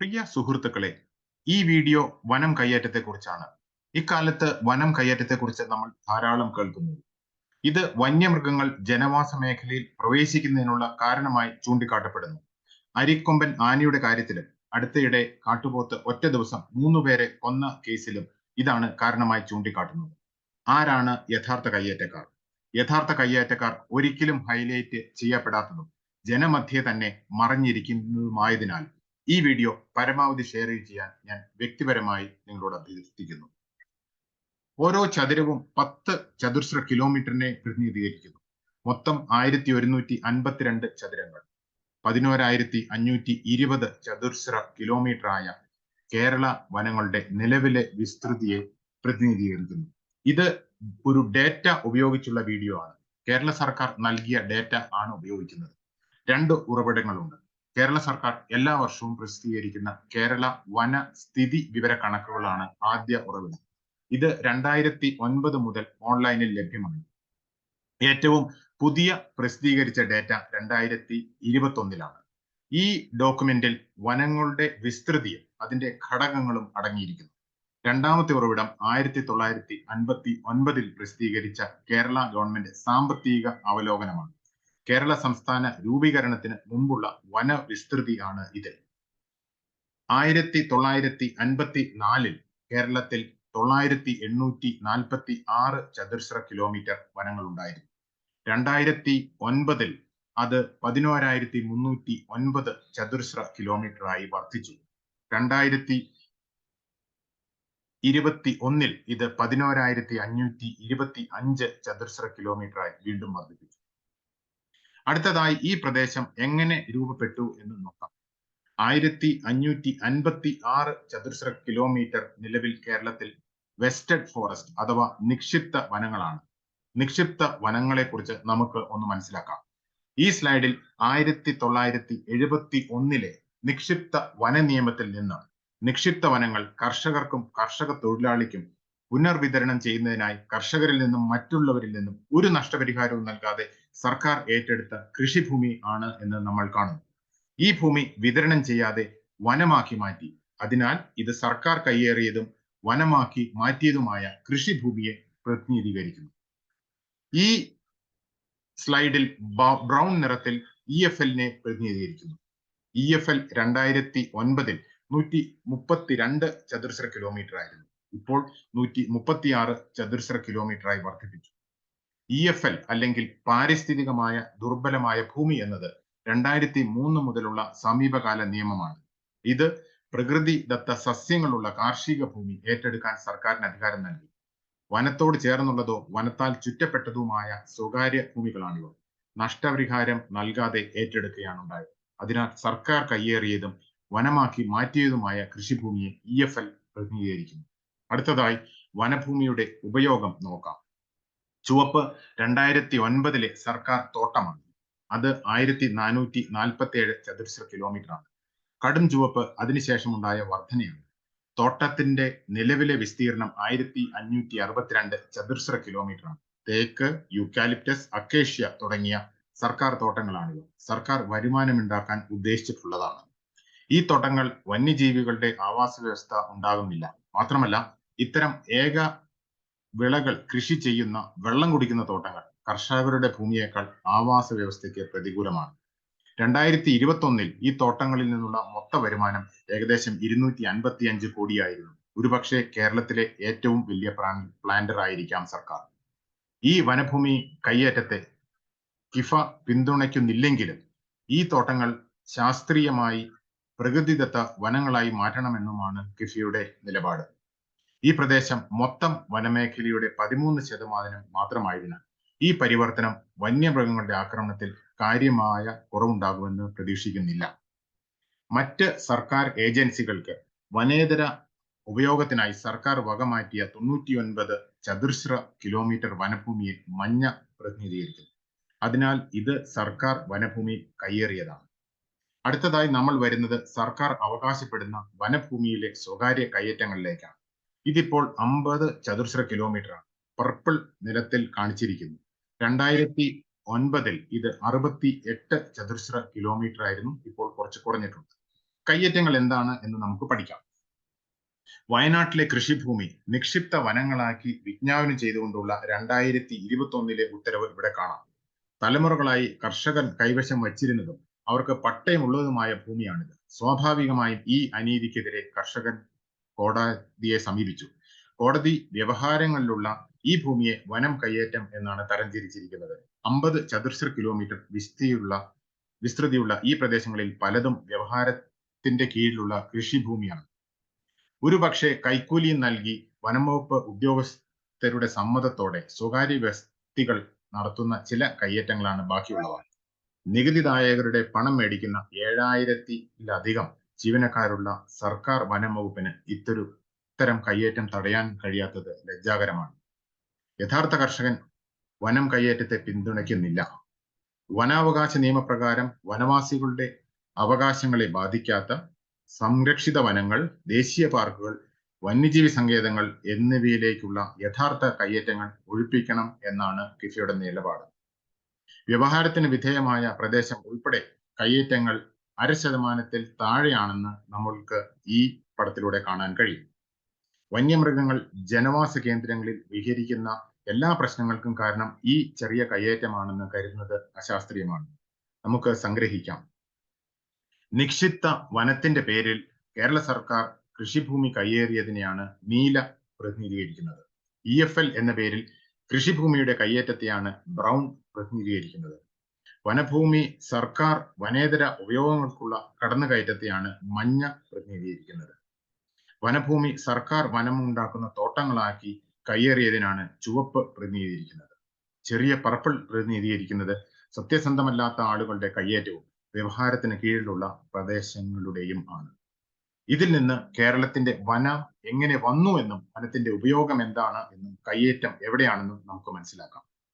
പ്രിയ സുഹൃത്തുക്കളെ ഈ വീഡിയോ വനം കയ്യേറ്റത്തെക്കുറിച്ചാണ്. ഇക്കാലത്ത് വനം കയ്യേറ്റത്തെക്കുറിച്ച് നമ്മൾ ധാരാളം കേൾക്കുന്നു. ഇത് വന്യമൃഗങ്ങൾ ജനവാസ മേഖലയിൽ പ്രവേശിക്കുന്നതിനുള്ള കാരണമായി ചൂണ്ടിക്കാട്ടപ്പെടുന്നു. അരിക്കൊമ്പൻ ആനയുടെ കാര്യത്തിലും അടുത്തിടെ കാട്ടുപോത്ത് ഒറ്റ ദിവസം മൂന്നു പേരെ കൊന്ന കേസിലും ഇതാണ് കാരണമായി ചൂണ്ടിക്കാട്ടുന്നത്. ആരാണ് യഥാർത്ഥ കയ്യേറ്റക്കാർ? യഥാർത്ഥ കയ്യേറ്റക്കാർ ഒരിക്കലും ഹൈലൈറ്റ് ചെയ്യപ്പെടാത്തതും ജനമധ്യേ തന്നെ മറഞ്ഞിരിക്കുന്നതുമായതിനാൽ ഈ വീഡിയോ പരമാവധി ഷെയർ ചെയ്യാൻ ഞാൻ വ്യക്തിപരമായി നിങ്ങളോട് അഭ്യർത്ഥിക്കുന്നു. ഓരോ ചതുരവും പത്ത് ചതുർശ്ര കിലോമീറ്ററിനെ പ്രതിനിധീകരിക്കുന്നു. മൊത്തം ആയിരത്തി ഒരുന്നൂറ്റി അൻപത്തിരണ്ട് ചതുരങ്ങൾ. പതിനോരായിരത്തി അഞ്ഞൂറ്റി ഇരുപത് ചതുർശ്ര കിലോമീറ്റർ ആയ കേരള വനങ്ങളുടെ നിലവിലെ വിസ്തൃതിയെ പ്രതിനിധീകരിക്കുന്നു. ഇത് ഒരു ഡേറ്റ ഉപയോഗിച്ചുള്ള വീഡിയോ ആണ്. കേരള സർക്കാർ നൽകിയ ഡേറ്റ ആണ് ഉപയോഗിക്കുന്നത്. രണ്ട് ഉറവിടങ്ങളുണ്ട്. കേരള സർക്കാർ എല്ലാ വർഷവും പ്രസിദ്ധീകരിക്കുന്ന കേരള വന സ്ഥിതി വിവര കണക്കുകളാണ് ആദ്യ ഉറവിടം. ഇത് രണ്ടായിരത്തി ഒൻപത് മുതൽ ഓൺലൈനിൽ ലഭ്യമാണ്. ഏറ്റവും പുതിയ പ്രസിദ്ധീകരിച്ച ഡേറ്റ രണ്ടായിരത്തി ഇരുപത്തി ഒന്നിലാണ് ഈ ഡോക്യുമെന്റിൽ വനങ്ങളുടെ വിസ്തൃതിയും അതിന്റെ ഘടകങ്ങളും അടങ്ങിയിരിക്കുന്നു. രണ്ടാമത്തെ ഉറവിടം ആയിരത്തി തൊള്ളായിരത്തി അൻപത്തി ഒൻപതിൽ പ്രസിദ്ധീകരിച്ച കേരള ഗവൺമെന്റ് സാമ്പത്തിക അവലോകനമാണ്. കേരള സംസ്ഥാന രൂപീകരണത്തിന് മുമ്പുള്ള വന വിസ്തൃതിയാണ് ഇത്. ആയിരത്തി തൊള്ളായിരത്തി അൻപത്തി നാലിൽ കേരളത്തിൽ തൊള്ളായിരത്തി എണ്ണൂറ്റി നാൽപ്പത്തി ആറ് ചതുർശ്ര കിലോമീറ്റർ വനങ്ങൾ ഉണ്ടായിരുന്നു രണ്ടായിരത്തി ഒൻപതിൽ അത് പതിനോരായിരത്തി മുന്നൂറ്റി ഒൻപത് ചതുർശ്ര കിലോമീറ്റർ ആയി വർദ്ധിച്ചു. രണ്ടായിരത്തി ഇരുപത്തി ഒന്നിൽ ഇത് പതിനോരായിരത്തി അഞ്ഞൂറ്റി ഇരുപത്തി അഞ്ച് ചതുർശ്ര കിലോമീറ്റർ ആയി വീണ്ടും വർദ്ധിപ്പിച്ചു. അടുത്തതായി ഈ പ്രദേശം എങ്ങനെ രൂപപ്പെട്ടു എന്ന് നോക്കാം. ആയിരത്തി അഞ്ഞൂറ്റി അൻപത്തി ആറ് ചതുരശ്ര കിലോമീറ്റർ നിലവിൽ കേരളത്തിൽ വെസ്റ്റഡ് ഫോറസ്റ്റ് അഥവാ നിക്ഷിപ്ത വനങ്ങളാണ്. നിക്ഷിപ്ത വനങ്ങളെ കുറിച്ച് നമുക്ക് ഒന്ന് മനസ്സിലാക്കാം. ഈ സ്ലൈഡിൽ ആയിരത്തി തൊള്ളായിരത്തി എഴുപത്തി ഒന്നിലെ നിക്ഷിപ്ത വന നിയമത്തിൽ നിന്ന് നിക്ഷിപ്ത വനങ്ങൾ കർഷകർക്കും കർഷക തൊഴിലാളിക്കും പുനർവിതരണം ചെയ്യുന്നതിനായി കർഷകരിൽ നിന്നും മറ്റുള്ളവരിൽ നിന്നും ഒരു നഷ്ടപരിഹാരവും നൽകാതെ സർക്കാർ ഏറ്റെടുത്ത കൃഷിഭൂമി ആണ് എന്ന് നമ്മൾ കാണുന്നു. ഈ ഭൂമി വിതരണം ചെയ്യാതെ വനമാക്കി മാറ്റി. അതിനാൽ ഇത് സർക്കാർ കയ്യേറിയതും വനമാക്കി മാറ്റിയതുമായ കൃഷിഭൂമിയെ പ്രതിനിധീകരിക്കുന്നു. ഈ സ്ലൈഡിൽ ബ്രൗൺ നിറത്തിൽ ഇ എഫ് എല്ലിനെ പ്രതിനിധീകരിക്കുന്നു. ഇ എഫ് എൽ രണ്ടായിരത്തി ഒൻപതിൽ നൂറ്റി മുപ്പത്തിരണ്ട് ചതുർശ്ര കിലോമീറ്റർ ആയിരുന്നു. ഇപ്പോൾ നൂറ്റി മുപ്പത്തിയാറ് ചതുർശ്ര കിലോമീറ്റർ ആയി വർദ്ധിപ്പിച്ചു. ഇ എഫ് എൽ അല്ലെങ്കിൽ പാരിസ്ഥിതികമായ ദുർബലമായ ഭൂമി എന്നത് രണ്ടായിരത്തി മൂന്ന് മുതലുള്ള സമീപകാല നിയമമാണ്. ഇത് പ്രകൃതി ദത്ത സസ്യങ്ങളുള്ള കാർഷിക ഭൂമി ഏറ്റെടുക്കാൻ സർക്കാരിന് അധികാരം നൽകി. വനത്തോട് ചേർന്നുള്ളതോ വനത്താൽ ചുറ്റപ്പെട്ടതുമായ സ്വകാര്യ ഭൂമികളാണിവ. നഷ്ടപരിഹാരം നൽകാതെ ഏറ്റെടുക്കുകയാണ് ഉണ്ടായത്. അതിനാൽ സർക്കാർ കയ്യേറിയതും വനമാക്കി മാറ്റിയതുമായ കൃഷിഭൂമിയെ ഇ എഫ് എൽ പ്രതിനിധീകരിക്കുന്നു. അടുത്തതായി വനഭൂമിയുടെ ഉപയോഗം നോക്കാം. ചുവപ്പ് രണ്ടായിരത്തി ഒൻപതിലെ സർക്കാർ തോട്ടമാണ്. അത് ആയിരത്തി നാനൂറ്റി നാൽപ്പത്തി ഏഴ് ചതുരശ്ര കിലോമീറ്റർ ആണ്. കടും ചുവപ്പ് അതിനുശേഷമുണ്ടായ വർധനയാണ്. തോട്ടത്തിന്റെ നിലവിലെ വിസ്തീർണം ആയിരത്തി അഞ്ഞൂറ്റി അറുപത്തിരണ്ട് ചതുരശ്ര കിലോമീറ്റർ ആണ്. തേക്ക് യൂക്കാലിപ്റ്റസ് അക്കേഷ്യ തുടങ്ങിയ സർക്കാർ തോട്ടങ്ങളാണിവ. സർക്കാർ വരുമാനമുണ്ടാക്കാൻ ഉദ്ദേശിച്ചിട്ടുള്ളതാണ്. ഈ തോട്ടങ്ങൾ വന്യജീവികളുടെ ആവാസ വ്യവസ്ഥ ഉണ്ടാകുന്നില്ല. മാത്രമല്ല ഇത്തരം ഏക വിളകൾ കൃഷി ചെയ്യുന്ന വെള്ളം കുടിക്കുന്ന തോട്ടങ്ങൾ കർഷകരുടെ ഭൂമിയേക്കാൾ ആവാസ വ്യവസ്ഥയ്ക്ക് പ്രതികൂലമാണ്. രണ്ടായിരത്തി ഇരുപത്തി ഒന്നിൽ ഈ തോട്ടങ്ങളിൽ നിന്നുള്ള മൊത്ത വരുമാനം ഏകദേശം ഇരുന്നൂറ്റി അൻപത്തി അഞ്ച് കോടിയായിരുന്നു. ഒരുപക്ഷെ കേരളത്തിലെ ഏറ്റവും വലിയ പ്ലാന്റർ ആയിരിക്കാം സർക്കാർ. ഈ വനഭൂമി കയ്യേറ്റത്തെ കിഫ പിന്തുണയ്ക്കുന്നില്ലെങ്കിലും ഈ തോട്ടങ്ങൾ ശാസ്ത്രീയമായി പ്രകൃതിദത്ത വനങ്ങളായി മാറ്റണമെന്നുമാണ് കിഫയുടെ നിലപാട്. ഈ പ്രദേശം മൊത്തം വനമേഖലയുടെ പതിമൂന്ന് ശതമാനം മാത്രമായതിനാൽ ഈ പരിവർത്തനം വന്യമൃഗങ്ങളുടെ ആക്രമണത്തിൽ കാര്യമായ കുറവുണ്ടാകുമെന്ന് പ്രതീക്ഷിക്കുന്നില്ല. മറ്റ് സർക്കാർ ഏജൻസികൾക്ക് വനേതര ഉപയോഗത്തിനായി സർക്കാർ വകമാറ്റിയ തൊണ്ണൂറ്റിയൊൻപത് ചതുർശ്ര കിലോമീറ്റർ വനഭൂമിയെ മഞ്ഞ പ്രതിനിധീകരിക്കുന്നു. അതിനാൽ ഇത് സർക്കാർ വനഭൂമി കയ്യേറിയതാണ്. അടുത്തതായി നമ്മൾ വരുന്നത് സർക്കാർ അവകാശപ്പെടുന്ന വനഭൂമിയിലെ സ്വകാര്യ കയ്യേറ്റങ്ങളിലേക്കാണ്. ഇതിപ്പോൾ അമ്പത് ചതുർശ്ര കിലോമീറ്റർ ആണ്. പർപ്പിൾ നിലത്തിൽ കാണിച്ചിരിക്കുന്നു. രണ്ടായിരത്തി ഒൻപതിൽ ഇത് അറുപത്തി എട്ട് ചതുർശ്ര കിലോമീറ്റർ ആയിരുന്നു. ഇപ്പോൾ കുറച്ച് കുറഞ്ഞിട്ടുണ്ട്. കയ്യേറ്റങ്ങൾ എന്താണ് എന്ന് നമുക്ക് പഠിക്കാം. വയനാട്ടിലെ കൃഷിഭൂമി നിക്ഷിപ്ത വനങ്ങളാക്കി വിജ്ഞാപനം ചെയ്തുകൊണ്ടുള്ള രണ്ടായിരത്തി ഇരുപത്തി ഒന്നിലെ ഉത്തരവ് ഇവിടെ കാണാം. തലമുറകളായി കർഷകൻ കൈവശം വച്ചിരുന്നതും അവർക്ക് പട്ടയമുള്ളതുമായ ഭൂമിയാണിത്. സ്വാഭാവികമായും ഈ അനീതിക്കെതിരെ കർഷകൻ കോടതിയെ സമീപിച്ചു. കോടതി വ്യവഹാരങ്ങളിലുള്ള ഈ ഭൂമിയെ വനം കയ്യേറ്റം എന്നാണ് തരംതിരിച്ചിരിക്കുന്നത്. അമ്പത് ചതുർശ്ര കിലോമീറ്റർ വിസ്തീയുള്ള വിസ്തൃതിയുള്ള ഈ പ്രദേശങ്ങളിൽ പലതും വ്യവഹാരത്തിന്റെ കീഴിലുള്ള കൃഷിഭൂമിയാണ്. ഒരു പക്ഷേ കൈക്കൂലി നൽകി വനംവകുപ്പ് ഉദ്യോഗസ്ഥരുടെ സമ്മതത്തോടെ സ്വകാര്യ വ്യക്തികൾ നടത്തുന്ന ചില കയ്യേറ്റങ്ങളാണ് ബാക്കിയുള്ളവ. നികുതിദായകരുടെ പണം മേടിക്കുന്ന ഏഴായിരത്തിലധികം ജീവനക്കാരുള്ള സർക്കാർ വനം വകുപ്പിന് ഇത്തൊരു ഇത്തരം കയ്യേറ്റം തടയാൻ കഴിയാത്തത് ലജ്ജാകരമാണ്. യഥാർത്ഥ കർഷകൻ വനം കയ്യേറ്റത്തെ പിന്തുണയ്ക്കുന്നില്ല. വനാവകാശ നിയമപ്രകാരം വനവാസികളുടെ അവകാശങ്ങളെ ബാധിക്കാത്ത സംരക്ഷിത വനങ്ങൾ ദേശീയ പാർക്കുകൾ വന്യജീവി സങ്കേതങ്ങൾ എന്നിവയിലേക്കുള്ള യഥാർത്ഥ കയ്യേറ്റങ്ങൾ ഒഴിപ്പിക്കണം എന്നാണ് കിഫയുടെ നിലപാട്. വ്യവഹാരത്തിന് വിധേയമായ പ്രദേശം ഉൾപ്പെടെ കയ്യേറ്റങ്ങൾ അര ശതമാനത്തിൽ താഴെയാണെന്ന് നമ്മൾക്ക് ഈ പടത്തിലൂടെ കാണാൻ കഴിയും. വന്യമൃഗങ്ങൾ ജനവാസ കേന്ദ്രങ്ങളിൽ വിഹരിക്കുന്ന എല്ലാ പ്രശ്നങ്ങൾക്കും കാരണം ഈ ചെറിയ കയ്യേറ്റമാണെന്ന് കരുതുന്നത് അശാസ്ത്രീയമാണ്. നമുക്ക് സംഗ്രഹിക്കാം. നിക്ഷിപ്ത വനത്തിന്റെ പേരിൽ കേരള സർക്കാർ കൃഷിഭൂമി കയ്യേറിയതിനെയാണ് നീല പ്രതിനിധീകരിക്കുന്നത്. ഇ എന്ന പേരിൽ കൃഷിഭൂമിയുടെ കയ്യേറ്റത്തെയാണ് ബ്രൗൺ പ്രതിനിധീകരിക്കുന്നത്. വനഭൂമി സർക്കാർ വനേതര ഉപയോഗങ്ങൾക്കുള്ള കടന്നുകയറ്റത്തെയാണ് മഞ്ഞ പ്രതിനിധീകരിക്കുന്നത്. വനഭൂമി സർക്കാർ വനമുണ്ടാക്കുന്ന തോട്ടങ്ങളാക്കി കയ്യേറിയതിനാണ് ചുവപ്പ് പ്രതിനിധീകരിക്കുന്നത്. ചെറിയ പർപ്പിൾ പ്രതിനിധീകരിക്കുന്നത് സത്യസന്ധമല്ലാത്ത ആളുകളുടെ കയ്യേറ്റവും വ്യവഹാരത്തിന് കീഴിലുള്ള പ്രദേശങ്ങളുടെയും ആണ്. ഇതിൽ നിന്ന് കേരളത്തിന്റെ വനം എങ്ങനെ വന്നു എന്നും വനത്തിന്റെ ഉപയോഗം എന്താണ് എന്നും കയ്യേറ്റം എവിടെയാണെന്നും നമുക്ക് മനസ്സിലാക്കാം.